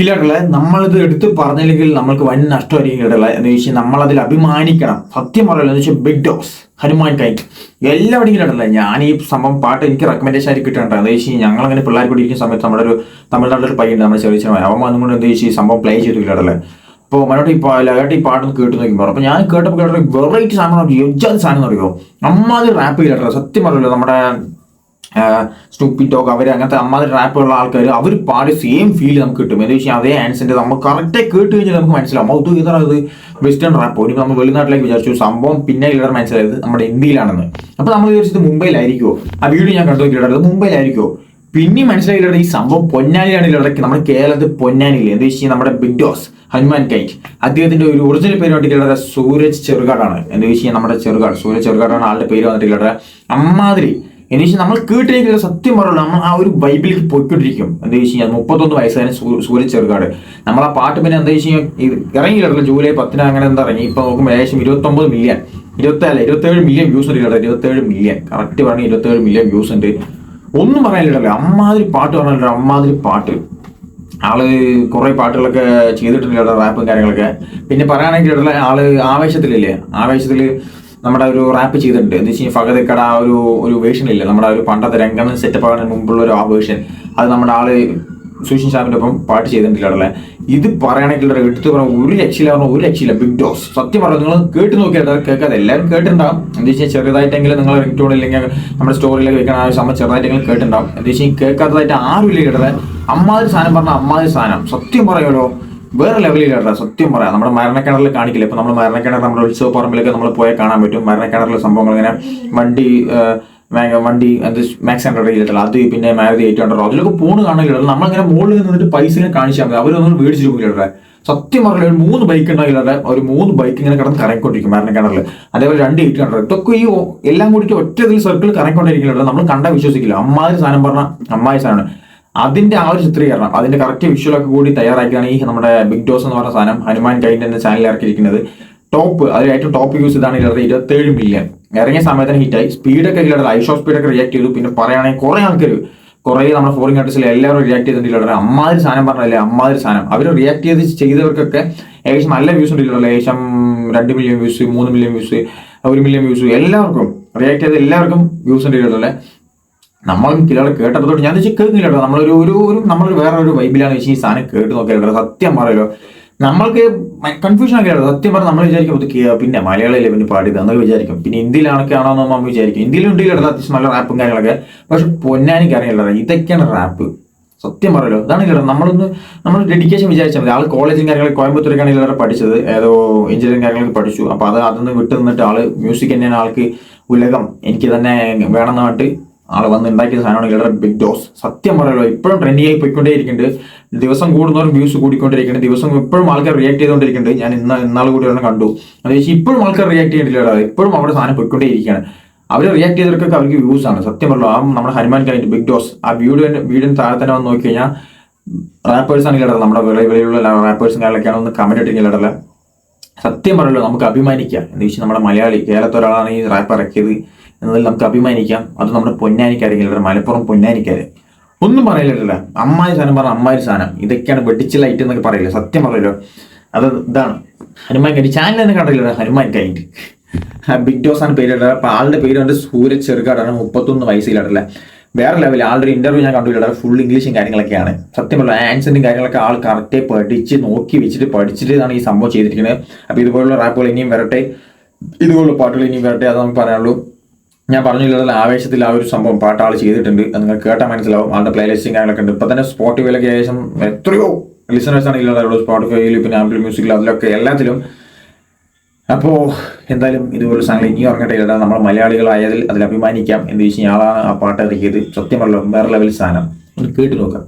ഇല്ലാട്ടുള്ള നമ്മളിത് എടുത്ത് പറഞ്ഞില്ലെങ്കിൽ നമ്മൾക്ക് വൻ നഷ്ടമായിരിക്കും കേട്ടുള്ള എന്ന് വെച്ചാൽ നമ്മളതിൽ അഭിമാനിക്കണം. സത്യം പറയല്ലോ എന്ന് വെച്ചാൽ ബിഗ് ഡോസ് ഹനുമാൻ കൈറ്റ് എല്ലാവരും കേട്ടല്ല ഞാൻ ഈ സംഭവം പാട്ട് എനിക്ക് റെക്കമെൻഡേഷൻ ആയിട്ട് കിട്ടുന്നുണ്ട്. എന്ന് വെച്ചാൽ ഞങ്ങൾ അങ്ങനെ പിള്ളേർ കൂടി സമയത്ത് നമ്മുടെ ഒരു തമിഴ്നാട്ടിലൊരു പയ്യുണ്ട് നമ്മുടെ ചെറിയ അവൻ വന്നുകൊണ്ട് എന്ത് വെച്ചാൽ ഈ സംഭവം പ്ലേ ചെയ്തു കേട്ടല്ലേ അപ്പോൾ മനോട്ട് ഈ ലഗാട്ട് ഈ പാട്ടൊന്ന് കേട്ട് നോക്കുമ്പോൾ അപ്പോൾ ഞാൻ കേട്ടപ്പോൾ കേട്ടോ വെറൈറ്റി സാധനം എജ്ജാതി സാധനം എന്ന് പറയുമോ അമ്മാതിരി റാപ്പ് ചെയ്തിട്ടുള്ള സത്യം പറയല്ലോ നമ്മുടെ സ്റ്റൂപ്പി ടോക്ക് അവർ അങ്ങനത്തെ അമ്മാതിരി റാപ്പുള്ള ആൾക്കാർ അവർ പാടി സെയിം ഫീൽ നമുക്ക് കിട്ടും. എന്ന് വെച്ചാൽ അതേ ആൻസിന്റെ നമ്മൾ കറക്റ്റായി കേട്ട് കഴിഞ്ഞാൽ നമുക്ക് മനസ്സിലാവും. അത് ഇതാണ് ഇത് വെസ്റ്റേൺ റാപ്പ് ഒരു നമ്മൾ വെളിനാട്ടിലേക്ക് വിചാരിച്ചു സംഭവം പിന്നെ ഇല്ലർ മനസ്സിലായത് നമ്മുടെ ഇന്ത്യയിലാണെന്ന്. അപ്പോൾ നമ്മൾ വിചാരിച്ചത് മുംബൈയിലായിരിക്കുമോ ആ വീഡിയോ ഞാൻ കണ്ടു നോക്കിയിട്ട് മുംബൈയിലായിരിക്കുമോ പിന്നെ മനസ്സിലായില്ല ഈ സംഭവം പൊന്നാനിയാണ് ഇടയ്ക്ക്. നമ്മുടെ കേരളത്തിൽ പൊന്നാനിയിൽ എന്താ വെച്ചാൽ നമ്മുടെ ബിഗ് ഡോസ് ഹനുമാൻ കൈറ്റ്. അദ്ദേഹത്തിന്റെ ഒരു ഒറിജിനൽ പേര് വന്നിട്ടുള്ളത് സൂരജ് ചെറുകാടാണ്. എന്താ വെച്ചാൽ നമ്മുടെ ചെറുകാട് സൂരജ് ചെറുകാടാണ് ആളുടെ പേര് വന്നിട്ടുള്ളത് അമ്മാതിരി എന്ന് വെച്ചാൽ നമ്മൾ കേട്ടിരിക്കുന്ന സത്യം പറയുള്ളൂ. നമ്മൾ ആ ഒരു ബൈബിളിൽ പോയിക്കൊണ്ടിരിക്കും. എന്താ വെച്ച് കഴിഞ്ഞാൽ മുപ്പത്തൊന്ന് വയസ്സാണ് സൂര്യ ചെറുകാട്. നമ്മൾ ആ പാട്ട് പിന്നെ എന്താ വെച്ച് കഴിഞ്ഞാൽ ഇറങ്ങിയിട്ടില്ല ജൂലൈ പത്തിന് അങ്ങനെ എന്താ ഇറങ്ങി? ഇപ്പൊ നോക്കുമ്പോൾ ഏകദേശം ഇരുപത്തൊമ്പത് മില്യൺ ഇരുപത്തി അല്ല ഇരുപത്തേഴ് മില്യൺ വ്യൂസ് ഉണ്ട് ഇരുപത്തേഴ് മില്യൺ കറക്റ്റ് പറഞ്ഞ ഇരുപത്തേഴ് മില്യൺ വ്യൂസ് ഉണ്ട്. ഒന്നും പറയാനില്ലല്ലോ അമ്മാതിരി പാട്ട് പറഞ്ഞല്ലോ അമ്മാതിരി പാട്ട്. ആൾ കുറേ പാട്ടുകളൊക്കെ ചെയ്തിട്ടുണ്ട് റാപ്പും കാര്യങ്ങളൊക്കെ. പിന്നെ പറയുകയാണെങ്കിൽ ആൾ ആവേശത്തിലില്ലേ? ആവേശത്തിൽ നമ്മുടെ ഒരു റാപ്പ് ചെയ്തിട്ടുണ്ട്. എന്ന് വെച്ചാൽ ഫഗതക്കട ആ ഒരു ഒരു വേർഷൻ ഇല്ല? നമ്മുടെ ഒരു പണ്ടത്തെ രംഗം സെറ്റപ്പ് ആകുന്നതിന് മുമ്പുള്ള ഒരു ആ അത് നമ്മുടെ ആൾ സുഷിൻ ഷാമിന്റെ ഒപ്പം പാട്ട് ചെയ്തിട്ടില്ല ഇത് പറയുകയാണെങ്കിൽ എടുത്ത് പറഞ്ഞ ഒരു രക്ഷയില്ല പറഞ്ഞ ഒരു രക്ഷയില്ല. ബിഗ് ഡോസ് സത്യം പറഞ്ഞു നിങ്ങൾ കേട്ട് നോക്കിയാൽ കേൾക്കാതെ എല്ലാവരും കേട്ടിട്ടുണ്ടാവും. എന്താ വെച്ചാൽ ചെറുതായിട്ടെങ്കിലും നിങ്ങൾ റിംഗ്ടോൺ ഇല്ലെങ്കിൽ നമ്മുടെ സ്റ്റോറിയിലേക്ക് വെക്കണ ആ സമയം ചെറുതായിട്ടെങ്കിലും കേട്ടിട്ടുണ്ടാവും. എന്താ വെച്ചാൽ കേൾക്കാത്തതായിട്ട് ആരും ഇല്ല കേട്ടത് അമ്മാതിരി സാധനം പറഞ്ഞാൽ അമ്മാതിരി സാധനം. സത്യം പറയുമല്ലോ വേറെ ലെവലിലാണ് സത്യം പറയാം. നമ്മുടെ മരണക്കിണറിൽ കാണിക്കില്ല? ഇപ്പൊ നമ്മൾ മരണക്കിണർ നമ്മുടെ ഉത്സവ പറമ്പിലൊക്കെ നമ്മൾ പോയാൽ കാണാൻ പറ്റും. മരണക്കിണറിലെ സംഭവങ്ങൾ ഇങ്ങനെ വണ്ടി വണ്ടി എന്ത് മാക്സ് ഹൺഡ്രഡ് ചെയ്തിട്ടുള്ള അത് പിന്നെ മാരുതി എയ്റ്റ് ഹൺഡ്രഡ് അതിലൊക്കെ പോണ് കാണില്ല നമ്മളിങ്ങനെ മുകളിൽ നിന്നിട്ട് പൈസ ഇങ്ങനെ കാണിച്ചാൽ മതി. അവരൊന്നും മേടിച്ചു പോയില്ല സത്യം പറഞ്ഞ ഒരു മൂന്ന് ബൈക്ക് ഉണ്ടാകില്ല ഒരു മൂന്ന് ബൈക്ക് ഇങ്ങനെ കിടന്ന് കറങ്ങിക്കൊണ്ടിരിക്കും മരണക്കിണറിൽ. അതേപോലെ രണ്ട് എയ്റ്റ് ഹൺഡ്രഡ് ഇതൊക്കെ ഈ എല്ലാം കൂടി ഒറ്റ ഇതിൽ സർക്കിൾ കറങ്ങിക്കൊണ്ടിരിക്കില്ല നമ്മൾ കണ്ടാൽ വിശ്വസിക്കില്ല. അമ്മാതിരി സാധനം പറഞ്ഞ അമ്മായി സാധനം അതിന്റെ ആ ഒരു ചിത്രീകരണം അതിന്റെ കറക്റ്റ് വിഷ്വലൊക്കെ കൂടി തയ്യാറാക്കിയാണ് ഈ നമ്മുടെ ബിഗ് ഡോസ് എന്ന് പറഞ്ഞ സാധനം ഹനുമാൻ ഗൈഡ് എന്ന ചാനലിൽ ഇറക്കിയിരിക്കുന്നത്. ടോപ്പ് അതിൽ ഏറ്റവും ടോപ്പ് യൂസ് ഇതാണ് ഇല്ലാതെ ഇരുപത്തേഴ് മില്യൺ ഇറങ്ങിയ സമയത്തിന് ഹിറ്റായി സ്പീഡൊക്കെ ഇല്ലാതെ ഷോ സ്പീഡൊക്കെ റിയാക്ട് ചെയ്തു. പിന്നെ പറയുകയാണെങ്കിൽ കുറെ ആൾക്കാർ കുറെ നമ്മുടെ ഫോറിൻ കൺട്രീസിൽ എല്ലാവരും റിയാക്ട് ചെയ്തിട്ടില്ല അമ്മാതിരി സാധനം പറഞ്ഞല്ലേ അമ്മാതിരി സാധനം. അവർ റിയാക്ട് ചെയ്ത് ചെയ്തവർക്കൊക്കെ ഏകദേശം നല്ല വ്യൂസ് ഉണ്ടല്ലോ ഏകദേശം രണ്ട് മില്യൺ വ്യൂസ് മൂന്ന് മില്യൺ വ്യൂസ് ഒരു മില്യൺ വ്യൂസ് എല്ലാവർക്കും റിയാക്ട് ചെയ്ത എല്ലാവർക്കും വ്യൂസ് ഉണ്ടല്ലോ നമ്മളും കിലോടെ കേട്ടിടത്തോട്ട് തൊട്ട് ഞാൻ വെച്ചാൽ കേൾക്കില്ല നമ്മളൊരു ഒരു ഒരു നമ്മളൊരു വേറെ ഒരു വൈബിലാണ് വെച്ചാൽ ഈ സാധനം കേട്ട് നോക്കിയാലോ സത്യം പറയലോ നമ്മൾക്ക് കൺഫ്യൂഷൻ ഒക്കെ സത്യം പറഞ്ഞാൽ നമ്മൾ വിചാരിക്കും പിന്നെ മലയാളിയിലെ പിന്നെ പാടിയത്? എന്നൊക്കെ വിചാരിക്കും. പിന്നെ ഇന്ത്യയിലാണൊക്കെ ആണോ എന്ന് നമ്മൾ വിചാരിക്കും. ഇന്ത്യയിലും ഉണ്ടെങ്കിൽ അത്യാവശ്യം നല്ല റാപ്പും കാര്യങ്ങളൊക്കെ. പക്ഷെ പൊന്നാനിക്ക് അറിയില്ല ഇതൊക്കെയാണ് റാപ്പ് സത്യം പറയല്ലോ. ഇതാണ് കേട്ടോ. നമ്മളൊന്ന് നമ്മൾ ഡെഡിക്കേഷൻ വിചാരിച്ചാൽ മതി. ആൾ കോളേജും കാര്യങ്ങളൊക്കെ കോയമ്പത്തൂരൊക്കെയാണ് ഇല്ലാതെ പഠിച്ചത്. ഏതോ എഞ്ചിനീയറിംഗ് കാര്യങ്ങളൊക്കെ പഠിച്ചു. അപ്പോൾ അത് അതൊന്ന് വിട്ട് നിന്നിട്ട് ആൾ മ്യൂസിക് തന്നെയാണ് ആൾക്ക് ഉലകം. എനിക്ക് തന്നെ വേണമെന്ന് പറഞ്ഞിട്ട് ആൾ വന്ന് ഉണ്ടാക്കിയ സാധനമാണ് ഇലറെ ബിഗ് ഡോസ് സത്യം പറയല്ലോ ഇപ്പോഴും ട്രെൻഡിങ് ആയി പോയിക്കൊണ്ടേ ഇരിക്കുന്നുണ്ട് ദിവസം കൂടുന്നവരും വ്യൂസ് കൂടിക്കൊണ്ടിരിക്കുന്നുണ്ട് ദിവസം ഇപ്പോഴും ആൾക്കാർ റിയാക്ട് ചെയ്തുകൊണ്ടിരിക്കുന്നുണ്ട് ഞാൻ ഇന്ന ഇന്നാൾ കൂടി ഒരെണ്ണം കണ്ടു. അത് വെച്ച് ഇപ്പോഴും ആൾക്കാർ റിയാക്ട് ചെയ്തിട്ടില്ല ഇപ്പോഴും അവിടെ സാധനം പോയിക്കൊണ്ടേ ഇരിക്കുകയാണ് അവർ റിയാക്ട് ചെയ്തവർക്കൊക്കെ അവർക്ക് വ്യൂസ് ആണ്. സത്യം പറഞ്ഞു ആ നമ്മുടെ ഹനുമാൻ കഴിഞ്ഞിട്ട് ബിഗ് ഡോസ് ആ വീഡിയോ വീടിന് താഴെ തന്നെ വന്ന് നോക്കി കഴിഞ്ഞാൽ റാപ്പേഴ്സ് ആണ് കേട്ടത് നമ്മുടെ വിള വിളയിലുള്ള റാപ്പേഴ്സും കാര്യങ്ങളൊക്കെയാണ് ഒന്ന് കമന്റ് ഇടല്ല സത്യം പറയല്ലോ നമുക്ക് അഭിമാനിക്കാം. എന്ന് വെച്ചാൽ നമ്മുടെ മലയാളി കേരളത്തെ ഒരാളാണ് ഈ റാപ്പ് ഇറക്കിയത്. എന്നതിൽ നമുക്ക് അഭിമാനിക്കാം. അത് നമ്മുടെ പൊന്നാനിക്കാരെങ്കിലും മലപ്പുറം പൊന്നാനിക്കാര്. ഒന്നും പറയില്ല അമ്മായി സാധനം പറഞ്ഞ അമ്മായി സാധനം. ഇതൊക്കെയാണ് വെട്ടിച്ച് ലൈറ്റ് എന്നൊക്കെ പറയില്ല? സത്യം പറയല്ലോ. അത് ഇതാണ്. ഹനുമാൻ കൈറ്റ് ചാനൽ തന്നെ കണ്ടില്ല ഹനുമാൻ കൈറ്റ് ബിഗ് ഡോസ് ആണ് പേര് അപ്പൊ ആളുടെ പേര് വന്നിട്ട് സൂരജ് ചെറുകാടാണ്. മുപ്പത്തൊന്ന് വയസ്സിലാടല്ലേ വേറെ ലെവലിൽ ആളുടെ ഒരു ഇന്റർവ്യൂ ഞാൻ കണ്ടില്ല ഫുൾ ഇംഗ്ലീഷും കാര്യങ്ങളൊക്കെയാണ്. സത്യം പറഞ്ഞ ആൻസറിന്റെ കാര്യങ്ങളൊക്കെ ആൾ കറക്റ്റ് പഠിച്ച് നോക്കി വെച്ചിട്ട് പഠിച്ചിട്ടാണ് ഈ സംഭവം ചെയ്തിരിക്കുന്നത്. അപ്പൊ ഇതുപോലുള്ള റാപ്പുകൾ ഇനിയും വരട്ടെ. ഇതുപോലുള്ള പാട്ടുകൾ ഇനിയും വരട്ടെ. അത് നമുക്ക് പറയാനുള്ളൂ. ഞാൻ പറഞ്ഞില്ല ആവേശത്തിൽ ആ ഒരു സംഭവം പാട്ട് ആൾ ചെയ്തിട്ടുണ്ട് അത് നിങ്ങൾ കേട്ടാൽ മനസ്സിലാവും. ആളുടെ പ്ലേലിസ്റ്റും കാര്യങ്ങളൊക്കെ ഉണ്ട്. ഇപ്പൊ തന്നെ സ്പോട്ടിഫൈയിലൊക്കെ ഏകദേശം എത്രയോ ലിസണേഴ്സ് ആണ് ഇല്ലാതെ സ്പോട്ടിഫൈയിൽ പിന്നെ ആപ്പിൾ മ്യൂസിക്കിൽ അതിലൊക്കെ എല്ലാത്തിലും. അപ്പോൾ എന്തായാലും ഇതുപോലെ സാധനങ്ങൾ ഇനി ഇറങ്ങട്ടെ ഇല്ല നമ്മൾ മലയാളികളായതിൽ അതിൽ അഭിമാനിക്കാം എന്ന് വെച്ച് ആളാണ് ആ പാട്ട് ഇറക്കിയത് സത്യം പറഞ്ഞല്ലോ വേറെ ലെവൽ സാധനം. ഒന്ന് കേട്ട് നോക്കാം.